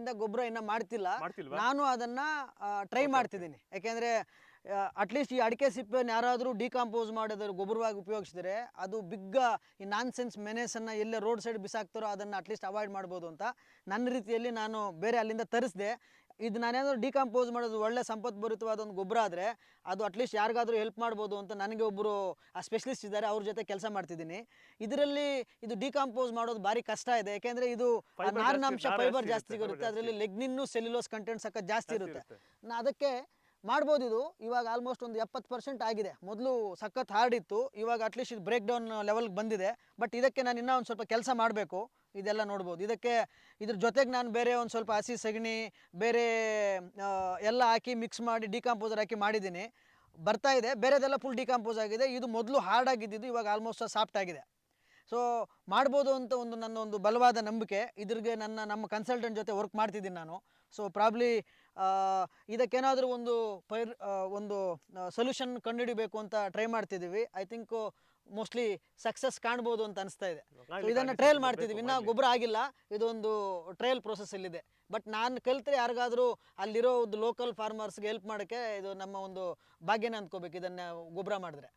ಇಂದ ಗೊಬ್ಬರ ಇನ್ನ ಮಾಡ್ತಿಲ್ಲ. ಮಾಡ್ತಿಲ್ವಾ? ನಾನು ಅದನ್ನ ಟ್ರೈ ಮಾಡ್ತಿದ್ದೀನಿ. ಯಾಕೆಂದ್ರೆ ಅಟ್ಲೀಸ್ಟ್ ಈ ಅಡಿಕೆ ಸಿಪ್ಪೆಯನ್ನು ಯಾರಾದರೂ ಡಿಕಾಂಪೋಸ್ ಮಾಡಿದ್ರು ಗೊಬ್ಬರವಾಗಿ ಉಪಯೋಗಿಸಿದ್ರೆ ಅದು ಬಿಗ್ಗ ಈ ನಾನ್ ಸೆನ್ಸ್ ಮೆನೆಸನ್ನು ಎಲ್ಲೇ ರೋಡ್ ಸೈಡ್ ಬಿಸಾಕ್ತಾರೋ ಅದನ್ನು ಅಟ್ಲೀಸ್ಟ್ ಅವಾಯ್ಡ್ ಮಾಡ್ಬೋದು ಅಂತ ನನ್ನ ರೀತಿಯಲ್ಲಿ ನಾನು ಬೇರೆ ಅಲ್ಲಿಂದ ತರಿಸಿದೆ. ಇದು ನಾನೇನಾದ್ರು ಡಿಕಂಪೋಸ್ ಮಾಡೋದು ಒಳ್ಳೆ ಸಂಪತ್ಭರಿತವಾದ ಒಂದು ಗೊಬ್ಬರ ಆದರೆ ಅದು ಅಟ್ಲೀಸ್ಟ್ ಯಾರಿಗಾದ್ರೂ ಹೆಲ್ಪ್ ಮಾಡ್ಬೋದು ಅಂತ ನನಗೆ ಒಬ್ಬರು ಆ ಸ್ಪೆಷಲಿಸ್ಟ್ ಇದ್ದಾರೆ ಅವ್ರ ಜೊತೆ ಕೆಲಸ ಮಾಡ್ತಿದ್ದೀನಿ. ಇದರಲ್ಲಿ ಇದು ಡಿಕಂಪೋಸ್ ಮಾಡೋದು ಭಾರಿ ಕಷ್ಟ ಇದೆ. ಯಾಕೆಂದರೆ ಇದು ನಾರಿನಾಂಶ ಫೈಬರ್ ಜಾಸ್ತಿ ಇರುತ್ತೆ, ಅದರಲ್ಲಿ ಲೆಗ್ನಿನ್ನು ಸೆಲ್ಯುಲೋಸ್ ಕಂಟೆಂಟ್ ಸಕ್ಕ ಜಾಸ್ತಿ ಇರುತ್ತೆ. ಇರುತ್ತೆ. ನಾ ಅದಕ್ಕೆ ಮಾಡ್ಬೋದು ಇದು. ಇವಾಗ ಆಲ್ಮೋಸ್ಟ್ ಒಂದು ಎಪ್ಪತ್ತು ಪರ್ಸೆಂಟ್ ಆಗಿದೆ. ಮೊದಲು ಸಖತ್ ಹಾರ್ಡ್ ಇತ್ತು. ಇವಾಗ ಅಟ್ಲೀಸ್ಟ್ ಇದು ಬ್ರೇಕ್ ಡೌನ್ ಲೆವೆಲ್ಗೆ ಬಂದಿದೆ. ಬಟ್ ಇದಕ್ಕೆ ನಾನು ಇನ್ನೂ ಒಂದು ಸ್ವಲ್ಪ ಕೆಲಸ ಮಾಡಬೇಕು. ಇದೆಲ್ಲ ನೋಡ್ಬೋದು. ಇದಕ್ಕೆ ಇದ್ರ ಜೊತೆಗೆ ನಾನು ಬೇರೆ ಒಂದು ಸ್ವಲ್ಪ ಹಸಿ ಸಗಣಿ, ಬೇರೆ ಎಲ್ಲ ಹಾಕಿ ಮಿಕ್ಸ್ ಮಾಡಿ ಡಿಕಾಂಪೋಸರ್ ಹಾಕಿ ಮಾಡಿದ್ದೀನಿ. ಬರ್ತಾ ಇದೆ. ಬೇರೆದೆಲ್ಲ ಫುಲ್ ಡಿಕಾಂಪೋಸ್ ಆಗಿದೆ. ಇದು ಮೊದಲು ಹಾರ್ಡ್ ಆಗಿದ್ದಿದ್ದು ಇವಾಗ ಆಲ್ಮೋಸ್ಟ್ ಸಾಫ್ಟ್ ಆಗಿದೆ. ಸೊ ಮಾಡ್ಬೋದು ಅಂತ ಒಂದು ನನ್ನ ಒಂದು ಬಲವಾದ ನಂಬಿಕೆ. ಇದ್ರಿಗೆ ನನ್ನ ನಮ್ಮ ಕನ್ಸಲ್ಟೆಂಟ್ ಜೊತೆ ವರ್ಕ್ ಮಾಡ್ತಿದ್ದೀನಿ ನಾನು. ಸೊ ಪ್ರಾಬ್ಲಿ ಇದಕ್ಕೇನಾದರೂ ಒಂದು ಪೈರ್ ಒಂದು ಸೊಲ್ಯೂಷನ್ ಕಂಡುಹಿಡಿಬೇಕು ಅಂತ ಟ್ರೈ ಮಾಡ್ತಿದ್ದೀವಿ. ಐ ಥಿಂಕ್ ಮೋಸ್ಟ್ಲಿ ಸಕ್ಸಸ್ ಕಾಣ್ಬೋದು ಅಂತ ಅನಿಸ್ತಾ ಇದೆ. ಇದನ್ನು ಟ್ರಯಲ್ ಮಾಡ್ತಿದ್ದೀವಿ. ಇನ್ನೂ. ಗೊಬ್ಬರ ಆಗಿಲ್ಲ. ಇದೊಂದು ಟ್ರಯಲ್ ಇಲ್ಲಿದೆ ಬಟ್ ನಾನು ಕಲಿತ್ರೆ ಯಾರಿಗಾದರೂ ಅಲ್ಲಿರೋ ಒಂದು ಲೋಕಲ್ ಫಾರ್ಮರ್ಸ್ಗೆ ಹೆಲ್ಪ್ ಮಾಡೋಕ್ಕೆ ಇದು ನಮ್ಮ ಒಂದು ಭಾಗ್ಯನ ಅಂದ್ಕೋಬೇಕು ಇದನ್ನು ಗೊಬ್ಬರ ಮಾಡಿದ್ರೆ.